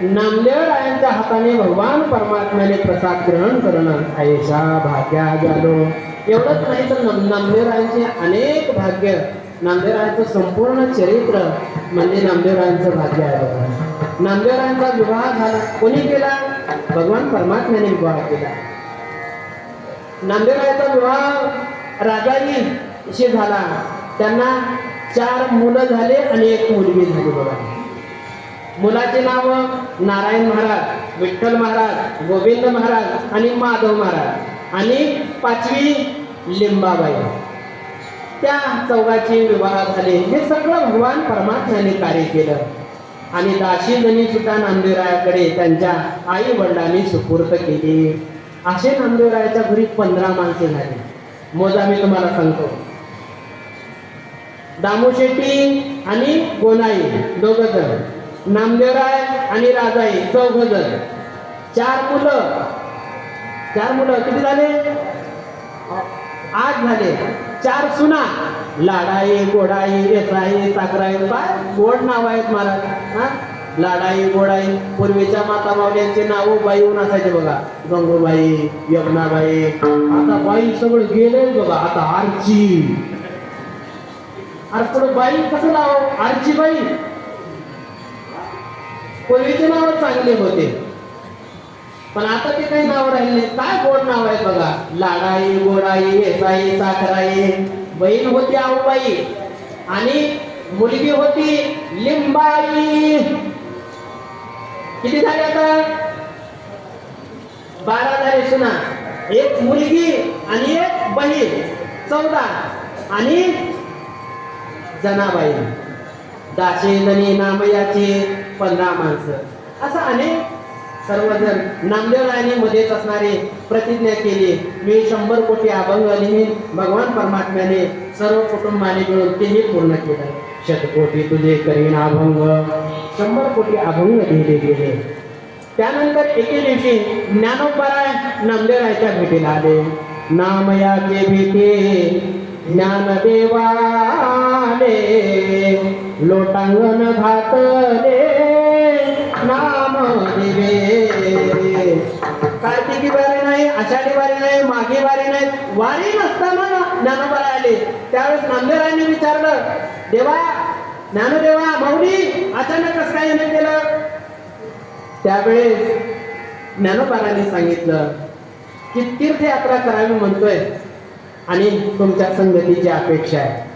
नामदेव रायांच्या हाताने भगवान परमात्म्याने प्रसाद ग्रहण करणं ऐशा भाग्या झालो एवढंच नाही तर नाम- नामदेवरायांचे अनेक भाग्य नामदेवरायांचं संपूर्ण चरित्र म्हणजे नामदेवरायांचं भाग्य आहे नामदेवरायांचा विवाह झाला. कोणी केला? भगवान परमात्म्याने विवाह केला. नांदेडरायाचा विवाह राजाईशी झाला. त्यांना चार मुलं झाले आणि एक मुलगी झाली बघा. मुलाचे नाव नारायण महाराज विठ्ठल महाराज गोविंद महाराज आणि माधव महाराज आणि पाचवी लिंबाबाई. त्या चौघाचे विवाह झाले. हे सगळं भगवान परमात्म्याने कार्य केलं. आणि दाशी जणी सुद्धा नामदेवरायाकडे त्यांच्या आई वडिलांनी सुपूर्त केली. असे नामदेवरायाच्या घरी पंधरा माणसे झाली. मोजा मी तुम्हाला सांगतो. दामू शेट्टी आणि गोनाई दोघ जण. नामदेवराय आणि राजाई चौघ जण चार मुलं. चार मुलं. किती झाले? आठ झाले. चार सुना. लाडाई गोडाई रेसाई साखराई. काय गोड नाव आहेत महाराज हा? लाडाई गोडाई. पूर्वीच्या माता मावल्यांचे नाव बाईहून असायचे बघा. गंगूबाई यमुनाबाई. आता बाई सगळं गेले बघा. आता आरची. अरे पुढे बाई कसं नाव? आरची बाई. पूर्वीचे नाव चांगले होते. पण आता ते काही नाव राहिले काय गोड नाव आहे बघा. लाडाई गोडाई येसाई साखराई. बहीण होती आऊबाई. आणि मुलगी होती लिंबाई. किती झाले आता? बारा झाले सुना. एक मुलगी आणि एक बहीण. चौदा. आणि जनाबाई. दाशे जणी नामयाचे. पंधरा माणसं. असं अनेक सर्वजण नामदेवरायाने मध्येच असणारे प्रतिज्ञा केली. मी शंभर कोटी अभंग लिहीन भगवान परमात्म्याने सर्व कुटुंबाने मिळून तेही पूर्ण केलं. शतकोटी तुझे करीन अभंग. शंभर कोटी अभंग लिहिले गेले. त्यानंतर एके दिवशी ज्ञानोपराय नामदेवरायच्या भेटीला आले. नामयाचे भेटे ज्ञानदेवाले लोटांगण घातले. नाम दिवे कार्तिकी वारी नाही आषाढी वारी नाही माघी वारी नाही वारी नसताना ज्ञानोबा आले त्यावेळेस नामदेवरायांनी विचारलं देवा ज्ञानदेवा माऊली अचानक कसं काय येणं केलं? त्यावेळेस ज्ञानोबारांनी सांगितलं की तीर्थयात्रा करावी म्हणतोय आणि तुमच्या संगतीची अपेक्षा आहे.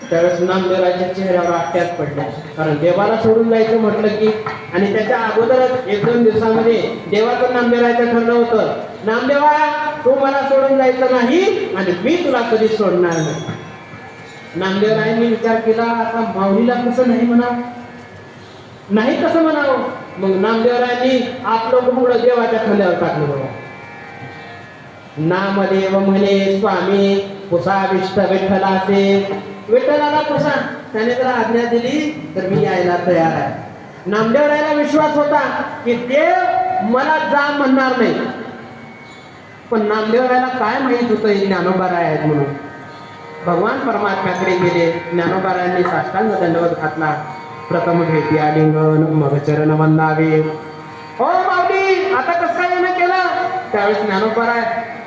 त्यावेळेस नामदेवाच्या चेहऱ्यावर आट्यात पडल्या. कारण देवाला सोडून जायचं म्हटलं की आणि त्याच्या अगोदरच एक दोन दिवसामध्ये देवाचं नामदेवायचं ठरलं होतं. नामदेवा तू मला सोडून जायचं नाही आणि मी तुला कधी सोडणार नाही. नामदेवरायांनी विचार केला आता माऊलीला कसं नाही म्हणा नाही कसं म्हणावं. मग नामदेवरायांनी आपलं घुमड देवाच्या खांद्यावर टाकलं बघा. नामदेव म्हणे स्वामी पुसाविष्ट विठ्ठलाचे विठ्ठलाला पुसा त्याने जर आज्ञा दिली तर मी यायला तयार आहे. नामदेवरायाला विश्वास होता की देव मला जा म्हणणार नाही. पण नामदेवरायाला काय माहीत होतं? हे ज्ञानोबाराय आहेत म्हणून. भगवान परमात्म्याकडे गेले. ज्ञानोबारायांनी साष्टांग दंडवत घातला. प्रथम भेटी आलिंगन मग चरण वंदावे. हो माऊली आता कसं काय येणं केलं? त्यावेळेस ज्ञानोबाराय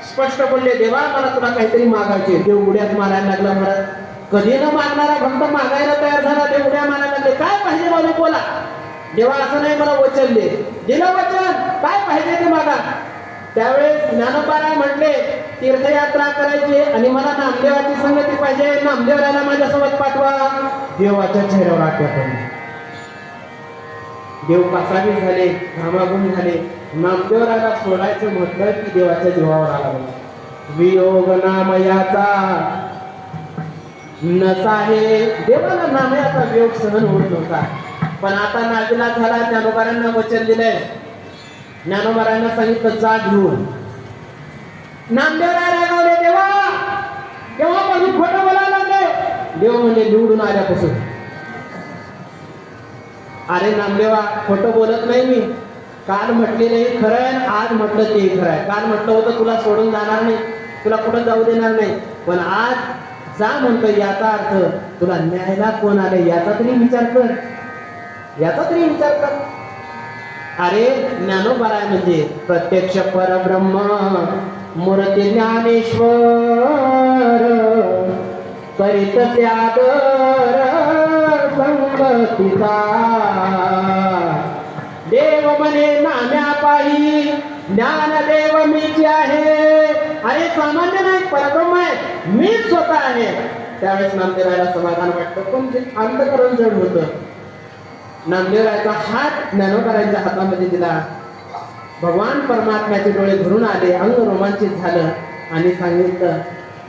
स्पष्ट बोलले देवा मला तुला काहीतरी मागायचे देव उड्यात मारायला लागला महाराज कधी न मागणारा भक्त मागायला तयार झाला देव उड्या मारायला लागले. काय पाहिजे माऊली बोला. देवा असं नाही मला वचन दे. दिलं वचन. काय पाहिजे ते मागा. त्यावेळेस ज्ञानोबाराय म्हटले तीर्थयात्रा करायची आणि मला नामदेवाची संगती पाहिजे. नामदेवराला माझ्यासोबत पाठवा. देवाच्या चेहऱ्यावर आठवत देव पासावी झाले घामागुण झाले. नामदेवराला सोडायचं म्हटलं की देवाच्या जीवावर आला वियोग नामयाचा नसा हे देवाला आता वियोग सहन होत नव्हता. पण आता नातीला झाला ज्ञानोबारांना वचन दिलंय. ज्ञानोबारांना सांगितलं जा घेऊन. नामदेवराय रागावले देवा! तेव्हापासून खोटं बोलायला लागले. देव म्हणजे निवडून आल्यापासून. अरे नामदेवा खोटं बोलत नाही मी. काल म्हटले नाही खरं आहे आज म्हटलं ते खरं आहे. काल म्हटलं होतं तुला सोडून जाणार नाही. तुला कुठं जाऊ देणार नाही. पण आज जा म्हणतो याचा अर्थ. तुला न्यायला कोण आले याचा तरी विचार कर. याचा तरी विचार कर. अरे ज्ञानोबराय म्हणजे. प्रत्यक्ष परब्रह्म मूर्ती ज्ञानेश्वर. करीत त्यादर देव म्हणे नाम्या पायी ज्ञान देव मीच आहे. अरे सामान्य नाही परब्रह्म आहे. मी स्वतः आहे. त्यावेळेस नामदेवाला समाधान वाटतं. पण ते अंतकरण जड होतं. नामदेवरायचा हात ज्ञानोकरांच्या हातामध्ये दिला. भगवान परमात्म्याचे डोळे भरून आले. अंग रोमांचित झालं. आणि सांगितलं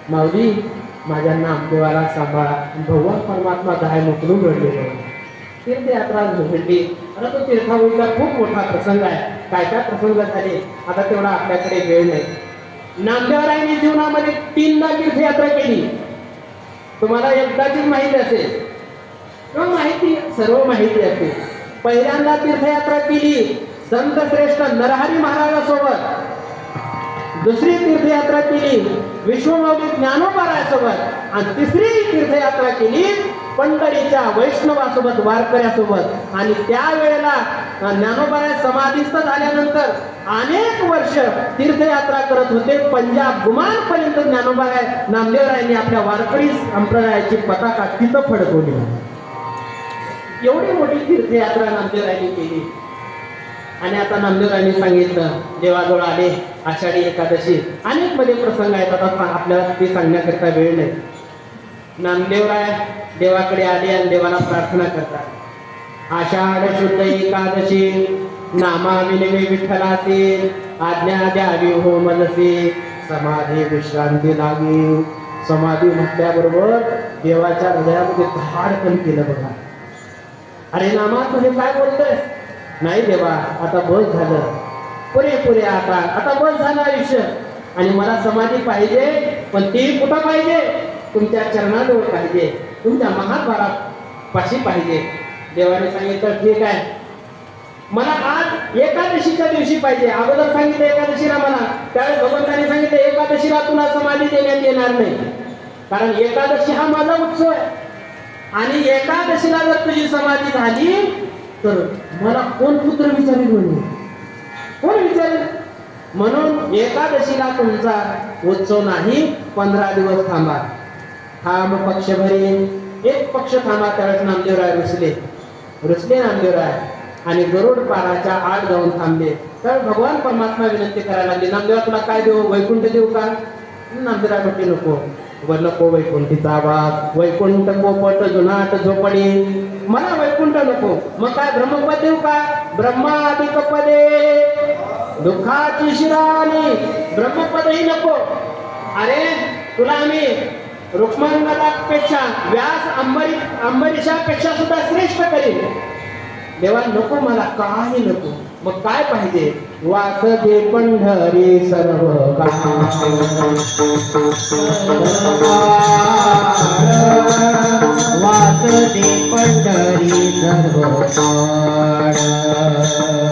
माऊली माझ्या नामदेवाला सांभाळा. भगवान परमात्मा गाय मोकळून रडले तीर्थयात्रा घडली. आता तो तीर्थाभूमीचा खूप मोठा प्रसंग आहे. काय काय प्रसंग झाले? आता तेवढा आपल्याकडे वेळ नाही. नामदेवरायांनी जीवनामध्ये तीनदा तीर्थयात्रा केली. तुम्हाला एकदाचीच माहिती असेल. किंवा माहिती सर्व माहिती असते. पहिल्यांदा तीर्थयात्रा केली संत श्रेष्ठ नरहरी महाराजासोबत. दुसरी तीर्थयात्रा केली विश्वमौली ज्ञानोपारासोबत आणि तिसरी तीर्थयात्रा केली पंढरीच्या वैष्णवासोबत वारकऱ्यासोबत. आणि त्यावेळेला ज्ञानोबाया समाधीस्थ झाल्यानंतर अनेक वर्ष तीर्थयात्रा करत होते. पंजाब गुमानपर्यंत ज्ञानोबाया नामदेवरायांनी आपल्या वारकरी संप्रदायाची पताका तिथं फडकवली. एवढी मोठी तीर्थयात्रा नामदेवरायांनी केली. आणि आता नामदेवरायांनी सांगितलं देवाजवळ आले आषाढी एकादशी. अनेकमध्ये प्रसंग आहेत. आता आपल्याला ते सांगण्याकरता वेळ नाही. नामदेवराय देवाकडे आले आणि देवाला प्रार्थना करतात. आषाढ शुद्ध एकादशी नामाविनवे विठ्ठलाचे आज्ञा द्यावी हो मनसे. समाधी विश्रांती लागी. समाधी म्हटल्याबरोबर देवाच्या हृदयामध्ये धाडपण केलं बघा. अरे नामात म्हणजे काय बोलतोय? नाही देवा आता बस झालं. पुरे पुरे आता. आता बस झालं आयुष्य. आणि मला समाधी पाहिजे पण ती कुठं पाहिजे? तुमच्या चरणाजवळ पाहिजे. तुमच्या महाद्वारात पाशी पाहिजे. देवाने सांगितलं ठीक आहे. मला आज एकादशीच्या दिवशी पाहिजे. अगोदर सांगितलं एकादशीला मला. त्यावेळेस भगवंताने सांगितलं एकादशीला तुला समाधी देण्यात येणार नाही. कारण एकादशी हा माझा उत्सव आहे. आणि एकादशीला जर तुझी समाधी झाली तर मला कोण पुत्र विचारेल म्हणे कोण विचारेल? म्हणून एकादशीला तुमचा उत्सव नाही पंधरा दिवस थांबा. थांब पक्ष भरी एक पक्ष थांबा त्यावेळेस नामदेवराय रुसले. रुसले आहे. आणि गरुड पाराच्या आड जाऊन थांबले. तर भगवान परमात्मा विनंती करायला लागली नामदेवा तुला काय देऊ? वैकुंठ देऊ का? नामदेवा म्हटले नको. वर नको वैकुंठीचा आवाज? वैकुंठ पोपट जुनाट झोपडी. मला वैकुंठ नको. मग काय ब्रह्मपद देऊ का? ब्रह्मादिक पदे. दुःखाची शिराणी ब्रह्मपदही नको. अरे तुला आम्ही रुक्मंगलापेक्षा व्यास अंबरी अंबरीशापेक्षा सुद्धा श्रेष्ठ करीन देवा नको मला काही नको. मग काय पाहिजे? वासदे पंढरे सर्व वासदे पंढरी सर्व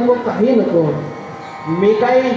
नको काही नको. मी काही